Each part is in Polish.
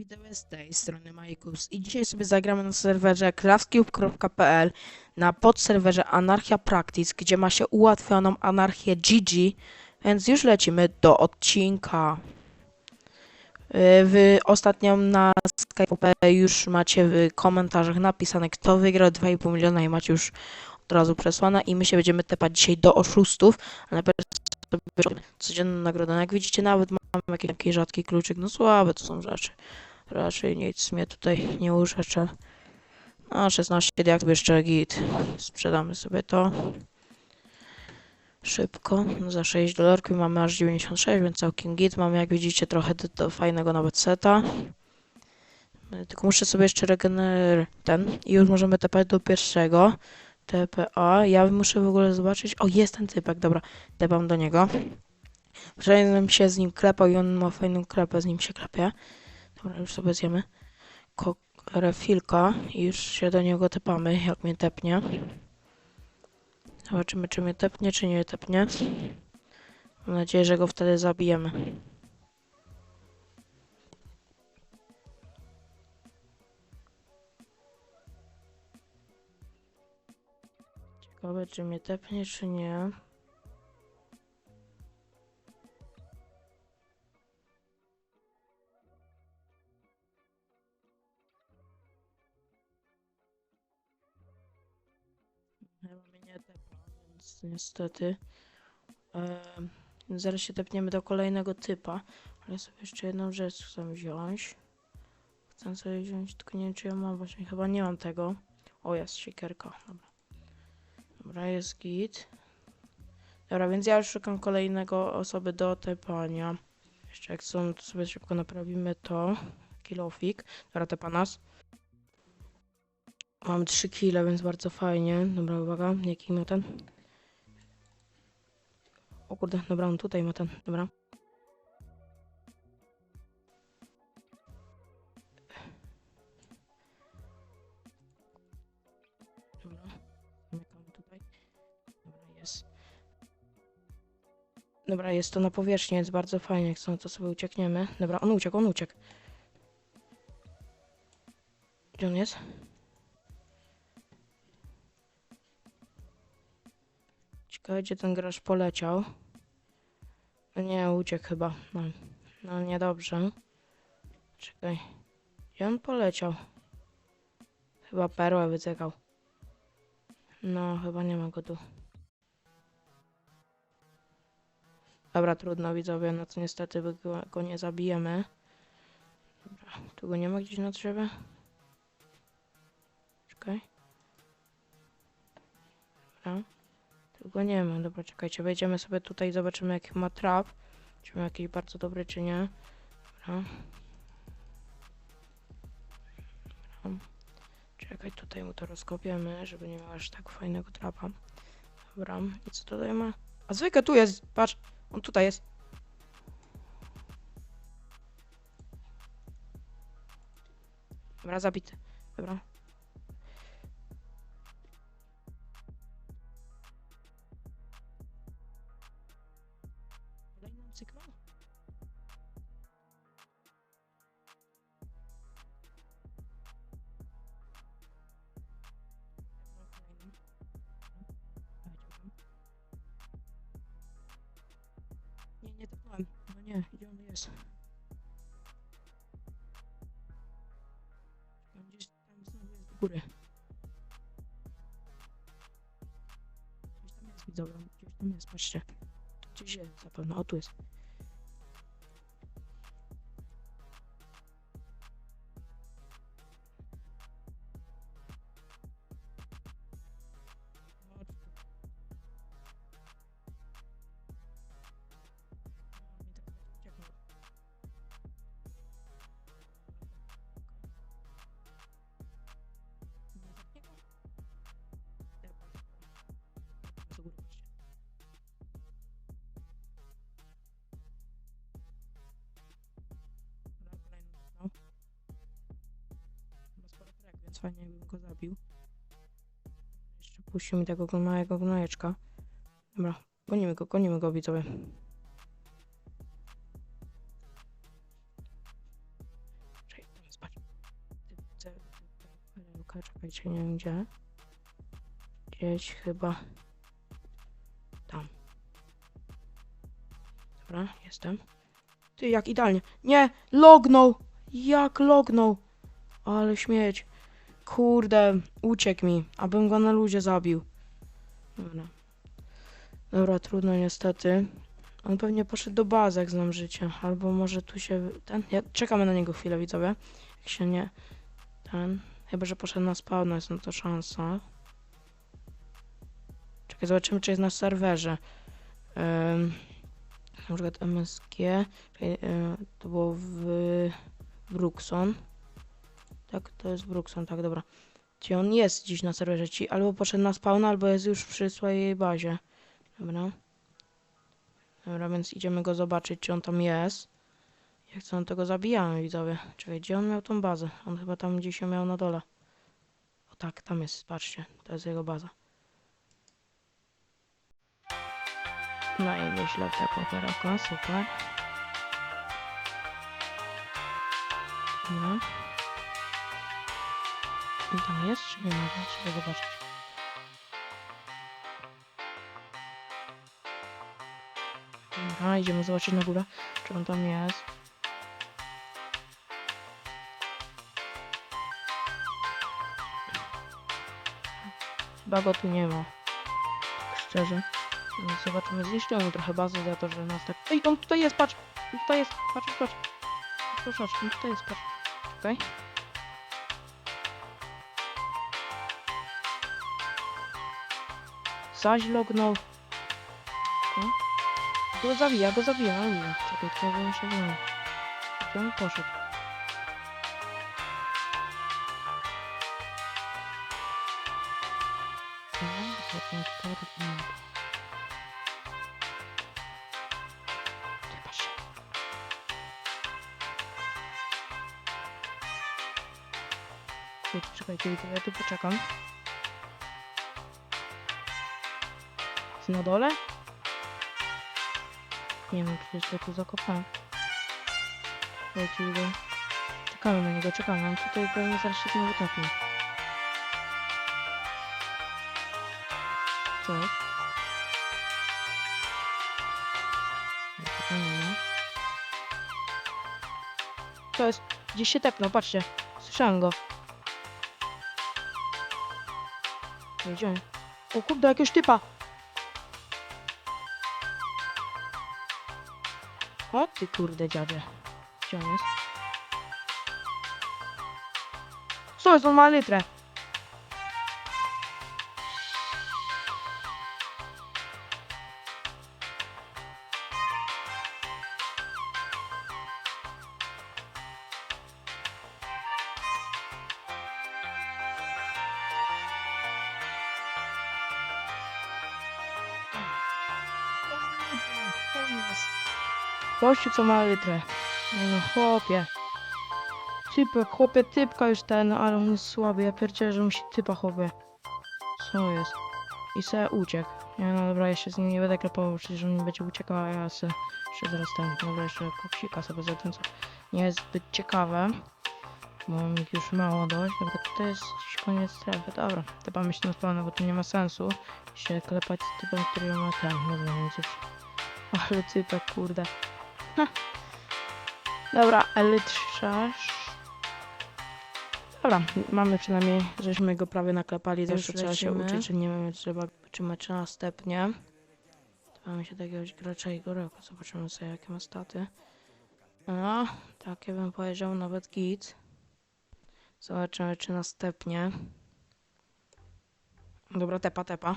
widzowie z tej strony Majkus i dzisiaj sobie zagramy na serwerze craftcube.pl na podserwerze Anarchia Practice, gdzie ma się ułatwioną anarchię GG, więc już lecimy do odcinka. Yy, Wy ostatnio na Skype już macie w komentarzach napisane kto wygrał 2,5 miliona i macie już od razu przesłane i my się będziemy tepać dzisiaj do oszustów, ale sobie codzienną nagrodę. No Jak widzicie nawet mam jakiś taki rzadki kluczyk, no słabe to są rzeczy. Raczej nic mnie tutaj nie urzecze. No 16 jak jeszcze git. Sprzedamy sobie to. Szybko, no za 6 dolarków mamy aż 96, więc całkiem git. Mamy jak widzicie trochę do, do fajnego nawet seta. E, Tylko muszę sobie jeszcze regener ten i już możemy tepać do pierwszego. TPA. Ja muszę w ogóle zobaczyć. O, jest ten typek, dobra. Tepam do niego. Żebym się z nim klepał i on ma fajną krepę, z nim się klepie. Dobra, już sobie zjemy. Ko refilka i już się do niego tepamy, jak mnie tepnie. Zobaczymy, czy mnie tepnie, czy nie tepnie. Mam nadzieję, że go wtedy zabijemy. Ciekawe, czy mnie tepnie, czy nie. Niestety. Em, zaraz się tepniemy do kolejnego typa. Ale sobie jeszcze jedną rzecz chcę wziąć. Chcę sobie wziąć, tylko nie wiem czy ja mam właśnie. Chyba nie mam tego. O, jest siekierka. Dobra. Dobra, jest git. Dobra, więc ja już szukam kolejnego osoby do tepania. Jeszcze jak są, to sobie szybko naprawimy to. Kilofik. Dobra, tepa nas. Mam 3 kile, więc bardzo fajnie. Dobra, uwaga, jaki ma ten? O kurde, dobra, on tutaj ma ten, dobra. Dobra, tutaj. Jest. Jest to na powierzchni, jest bardzo fajnie, jak to sobie uciekniemy. Dobra, on uciekł, on uciekł. Gdzie on jest? Gdzie ten gracz poleciał. No nie, uciekł chyba. No, no niedobrze. Czekaj. Gdzie on poleciał? Chyba perłę wycekał. No, chyba nie ma go tu. Dobra, trudno widzowie, no to niestety go, go nie zabijemy. Dobra, tu go nie ma gdzieś na drzewie? Czekaj. Dobra. Tego nie ma. Dobra, czekajcie, wejdziemy sobie tutaj, zobaczymy jaki ma trap. Czy ma jakiś bardzo dobry, czy nie. Dobra. Dobra. Czekaj, tutaj mu to rozkopiemy, żeby nie miał aż tak fajnego trapa. Dobra, i co tutaj ma? A zwykle tu jest, patrz, on tutaj jest. Dobra, zabity. Dobra. Jest? On gdzieś tam znowu jest do góry. Gdzieś tam jest, widzowie, gdzieś tam jest, patrzcie. Gdzieś jest zapewne, o tu jest. Fajnie jakbym go zabił. Jeszcze puścił mi tego małego gnojeczka. Dobra, gonimy go, gonimy go widzowie. Czekajcie, nie wiem gdzie. Gdzieś chyba tam. Dobra, jestem. Ty, jak idealnie. Nie, lognął! Jak lognął! Ale śmieć. Kurde, uciekł mi, abym go na luzie zabił. Dobra. Dobra, trudno niestety. On pewnie poszedł do bazy, jak znam życie. Albo może tu się... Ten... Ja... Czekamy na niego chwilę, widzowie. Jak się nie... Ten... Chyba, że poszedł na spawna, jest na to szansa. Czekaj, zobaczymy, czy jest na serwerze. Ym... Na przykład MSG. Czekaj, y, to było w... Brookson. Tak, to jest Brookson, tak, dobra. Czy on jest dziś na serwerze? Ci albo poszedł na spawn, albo jest już przy swojej bazie. Dobra. Dobra, więc idziemy go zobaczyć, czy on tam jest. Jak co, on tego zabijamy, widzowie. Czekaj, gdzie on miał tą bazę? On chyba tam gdzieś ją miał na dole. O tak, tam jest, patrzcie. To jest jego baza. No i te poperoka, super. Dobra. I tam jest, czy nie? Trzeba zobaczyć. Dobra, idziemy zobaczyć na górę, czy on tam jest. Chyba go tu nie ma. Szczerze. Zobaczymy, zniszczymy trochę bazę za to, że nas tak... Ej, on tutaj jest, patrz! On tutaj jest, patrz, patrz. Patrz, patrz, on tutaj jest, patrz. Okej. Zaś lognął. O. Go zabija, go zabija, ale czekaj, to bym się znał. Gdzie on poszedł? Czekajcie, ja tu poczekam. Na dole? Nie wiem, przecież ja tu zakopałem. Widzę. Czekamy na niego, czekamy. On tutaj pewnie zaraz się. Co? Nie, nie ma. To jest. Gdzieś się tepnął, patrzcie. Słyszałem go. Widziałem. O kurde, jakiegoś typa. Ty kurde dziadzie. Gdzie on jest? Co jest? On ma litrę. Gościu co ma. Nie No chłopie. Typek, chłopie, typka już ten, ale on jest słaby. Ja pierdzielę, że musi typa chłopie. Co jest? I se uciekł. Nie no dobra, ja się z nim nie będę klepował, przecież on nie będzie uciekał, a ja se jeszcze zaraz ten, dobra, jeszcze koksika sobie za tym, co nie jest zbyt ciekawe. Bo mam ich już mało dość. Dobra, tutaj jest gdzieś koniec strefy. Dobra, typamy się na spawna, bo to nie ma sensu się klepać z typem, który ma ten. Dobra, więc. Ale typek, kurde. Dobra, elytrzasz. Dobra, mamy przynajmniej, żeśmy go prawie naklepali, zawsze trzeba się uczyć, że nie wiem, trzeba trzymać następnie. To mamy się takiego gracza Igorego, zobaczymy sobie jakie ma staty. No, takie bym powiedział, nawet git. Zobaczymy, czy następnie. Dobra, tepa, tepa.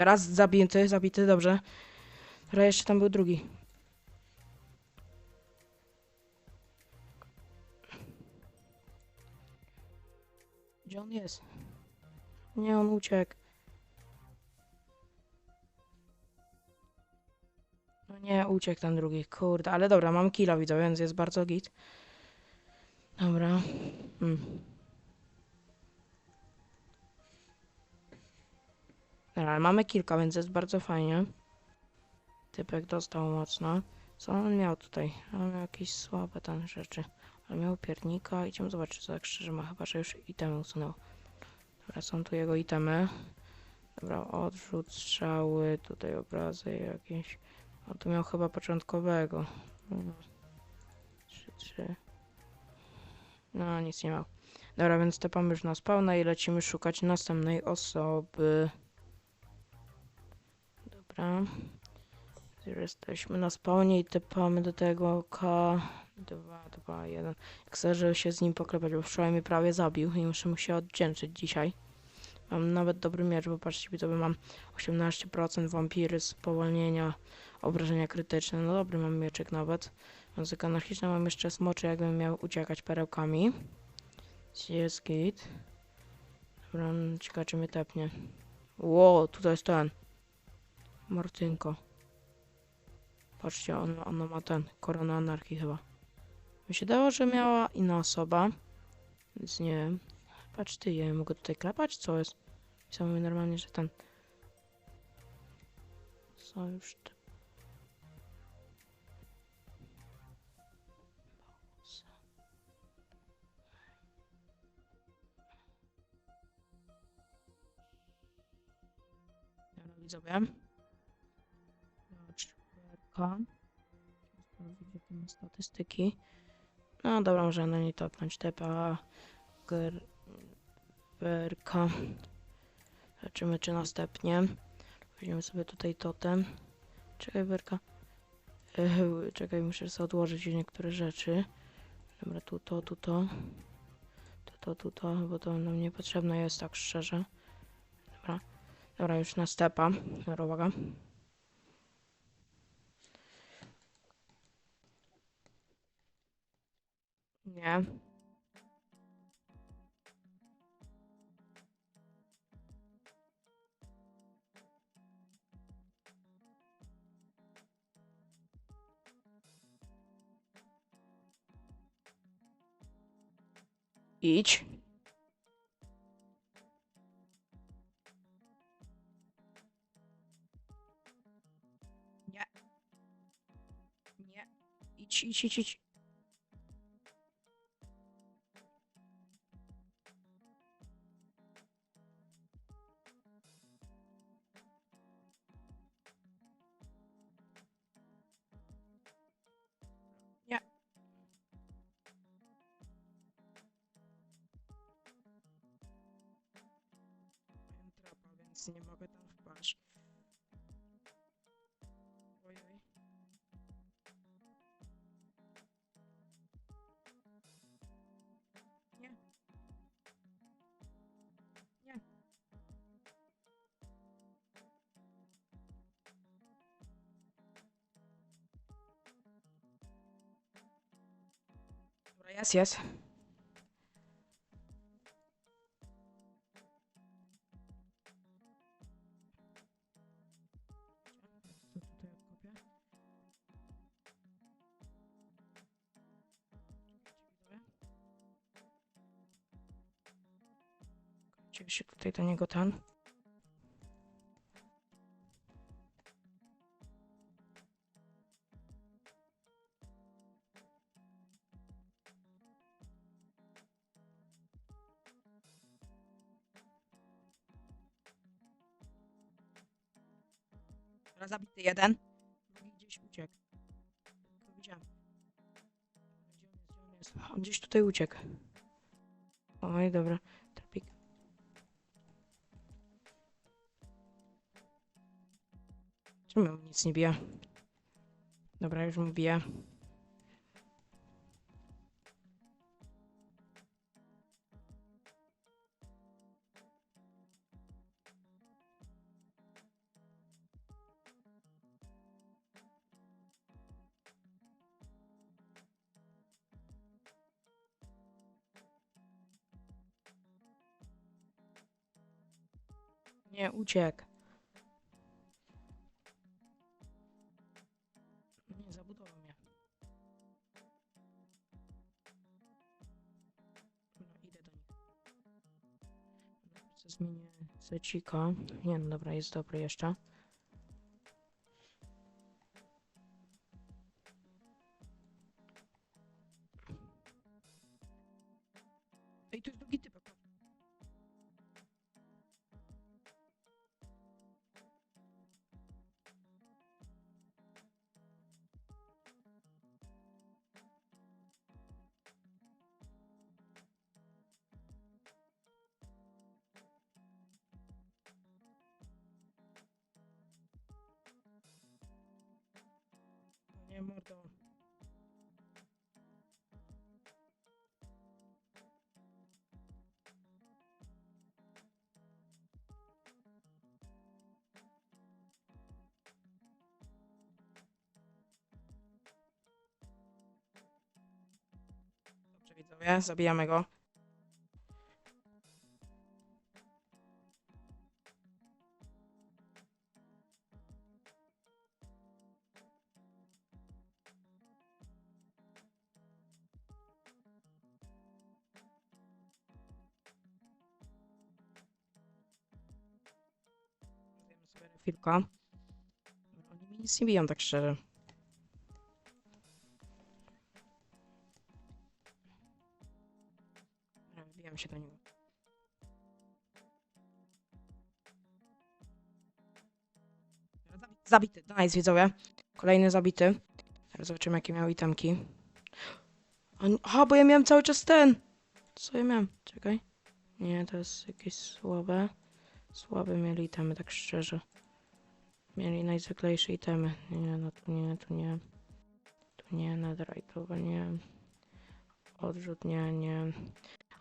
Raz zabity, zabity, dobrze. Dobra, jeszcze tam był drugi. Gdzie on jest? Nie, on uciekł. No nie, uciekł ten drugi, kurde, ale dobra, mam killa widzę, więc jest bardzo git. Dobra. Hmm. Ale mamy kilka, więc jest bardzo fajnie. Typek dostał mocno. Co on miał tutaj? On miał jakieś słabe tam rzeczy. Ale miał piernika. Idziemy zobaczyć, co tak szczerze ma. Chyba, że już itemy usunął. Dobra, są tu jego itemy. Dobra, odrzut, strzały, tutaj obrazy jakieś. On tu miał chyba początkowego. Mhm. Trzy, trzy. No, nic nie miał. Dobra, więc tepamy już na spawna i lecimy szukać następnej osoby. Dobra. Jesteśmy na spawnie i tepamy do tego K2, 2, 1. Chcę, żeby się z nim poklepać, bo wczoraj mnie prawie zabił i muszę mu się oddzięczyć dzisiaj. Mam nawet dobry miecz, bo patrzcie, to mam 18% wampiry, spowolnienia, obrażenia krytyczne. No dobry mam mieczek nawet. Muzyka anarchiczna, mam jeszcze smoczy, jakbym miał uciekać perełkami. Jest git. Dobra, ciekawe czy mnie tepnie. Ło, tutaj jest ten. Martynko. Patrzcie, on, ona ma ten, korona anarchii chyba. Mi się dało, że miała inna osoba. Więc nie wiem. Patrz ty, ja mogę tutaj klepać? Co jest? Pisał mi normalnie, że ten... Sojusz... te- Dobra, widzowie. Czwórka. Sprawdzić jakie statystyki. No dobra, może na niej topnąć. TPA. Gr... Werka. Zobaczymy czy następnie. Weźmiemy sobie tutaj totem. Czekaj, Werka. Eee, czekaj, muszę sobie odłożyć niektóre rzeczy. Dobra, tu to, tu to. Tu to, tu to, bo to nam niepotrzebne jest, tak szczerze. Dobra. Dobra, już na stepa. Dobra, uwaga. Yeah. Each. Не. Не. Ич, ич, ич, ич. Więc nie mogę tam wpaść. Ojej. Nie. Nie. Dobra, jest, jest. Się tutaj do niego ten. Zabity jeden. Gdzieś uciekł. Go widziałem. Gdzie on jest? Gdzie on jest? On gdzieś tutaj uciekł. Oj, dobra. Czemu nic nie bije? Dobra, już mu bije. Nie, uciekł. Zmienię secika. Nie, no dobra, jest dobry jeszcze. No Nie, mordo. Widzowie, zabijamy go. Refilka. Oni mi nic nie biją, tak szczerze. Wbijam się do niego. Zabity, nice widzowie. Kolejny zabity. Teraz zobaczymy jakie miał itemki. Aha, bo ja miałem cały czas ten. Co ja miałem? Czekaj. Nie, to jest jakieś słabe. Słabe mieli itemy, tak szczerze. Mieli najzwyklejsze itemy. Nie, no tu nie, tu nie. Tu nie, netherite'owe, nie. Odrzut, nie, nie.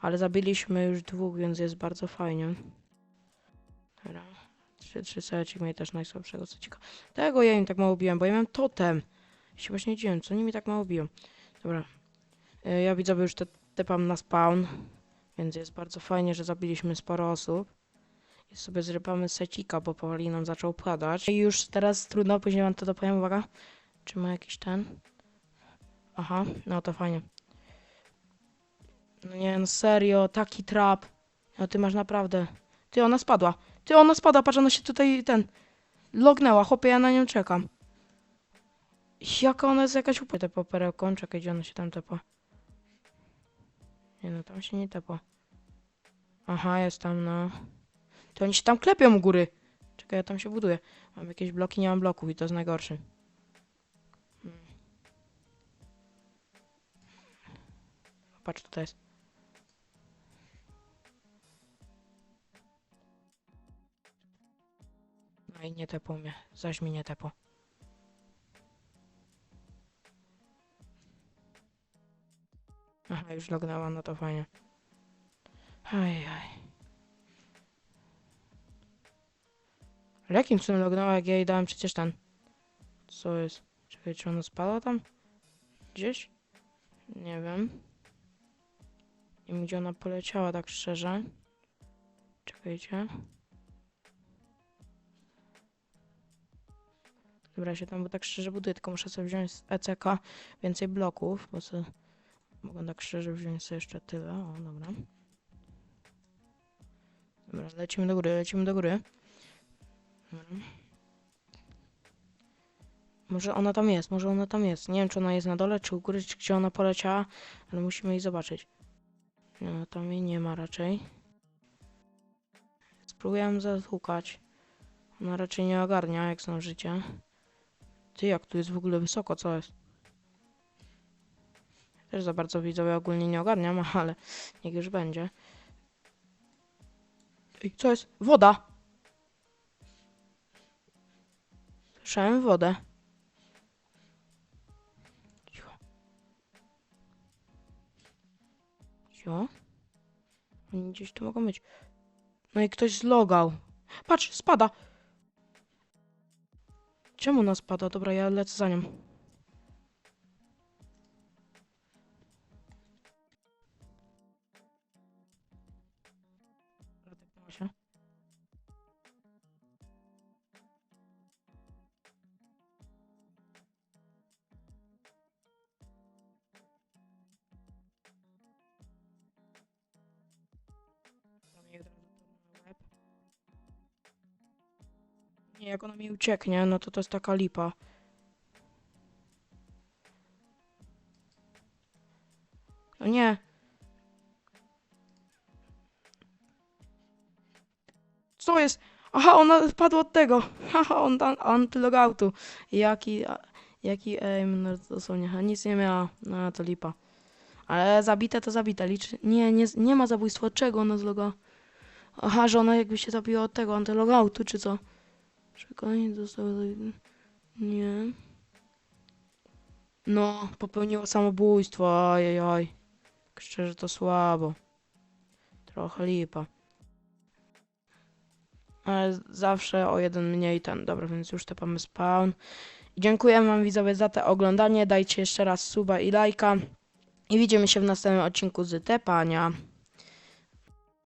Ale zabiliśmy już dwóch, więc jest bardzo fajnie. Dobra. Trzy, trzy secik mieli też najsłabszego secika. Tego ja im tak mało biłem, bo ja miałem totem. Ja się właśnie dziwiłem, co oni mi tak mało biją. Dobra. Y, Ja widzę, już te, tepam na spawn, więc jest bardzo fajnie, że zabiliśmy sporo osób. I sobie zrybamy secika, bo powoli nam zaczął padać. I już teraz trudno, później wam to dopowiem, uwaga. Czy ma jakiś ten? Aha, no to fajnie. No nie, no serio, taki trap. No ty masz naprawdę. Ty, ona spadła. Ty, ona spada, patrz, ona się tutaj, ten, lognęła. Chłopie, ja na nią czekam. Jaka ona jest jakaś upę tepa perełką. Czekaj, gdzie ona się tam tepa. Nie no, tam się nie tepa. Aha, jest tam, no. To oni się tam klepią u góry. Czekaj, ja tam się buduję. Mam jakieś bloki, nie mam bloków i to jest najgorsze. Hmm. Patrz, tutaj jest. No i nie tepło mnie. Zaś mi nie tepło. Aha, już lognęła, no to fajnie. Ajaj. Ale jakim cudem lognęła, jak ja jej dałem przecież ten... Co jest? Czekaj, czy ona spadła tam? Gdzieś? Nie wiem. Nie wiem, gdzie ona poleciała, tak szczerze. Czekajcie. Dobra, się tam, bo tak szczerze buduję, tylko muszę sobie wziąć z ECK więcej bloków, bo sobie mogę tak szczerze wziąć sobie jeszcze tyle. O, dobra. Dobra, lecimy do góry, lecimy do góry. Dobra. Może ona tam jest, może ona tam jest. Nie wiem, czy ona jest na dole, czy u góry, czy gdzie ona poleciała, ale musimy jej zobaczyć. No, tam jej nie ma raczej. Spróbuję zahukać. Ona raczej nie ogarnia, jak znam życie. Ty, jak tu jest w ogóle wysoko, co jest? Też za bardzo widzowie ogólnie nie ogarniam, ale niech już będzie. Ej, co jest? Woda! Słyszałem wodę. Cicho. Cicho. Oni gdzieś tu mogą być. No i ktoś zlogał. Patrz, spada! Czemu ona spada? Dobra, ja lecę za nią. Jak ona mi ucieknie, no to to jest taka lipa. No nie. Co jest? Aha, ona padła od tego. Haha, on an- antylogoutu. Jaki, a- jaki aim, dosłownie, a nic nie miała. No to lipa. Ale zabite to zabite, liczy. Nie, nie, nie ma zabójstwa. Czego ona zloga? Aha, że ona jakby się zabiła od tego antylogoutu, czy co? Czekaj, zostało... Nie. No, popełniła samobójstwo, ajajaj. Szczerze to słabo. Trochę lipa. Ale zawsze o jeden mniej ten. Dobra, więc już tepamy spawn. I dziękuję wam widzowie za to oglądanie. Dajcie jeszcze raz suba i lajka. I widzimy się w następnym odcinku z tepania.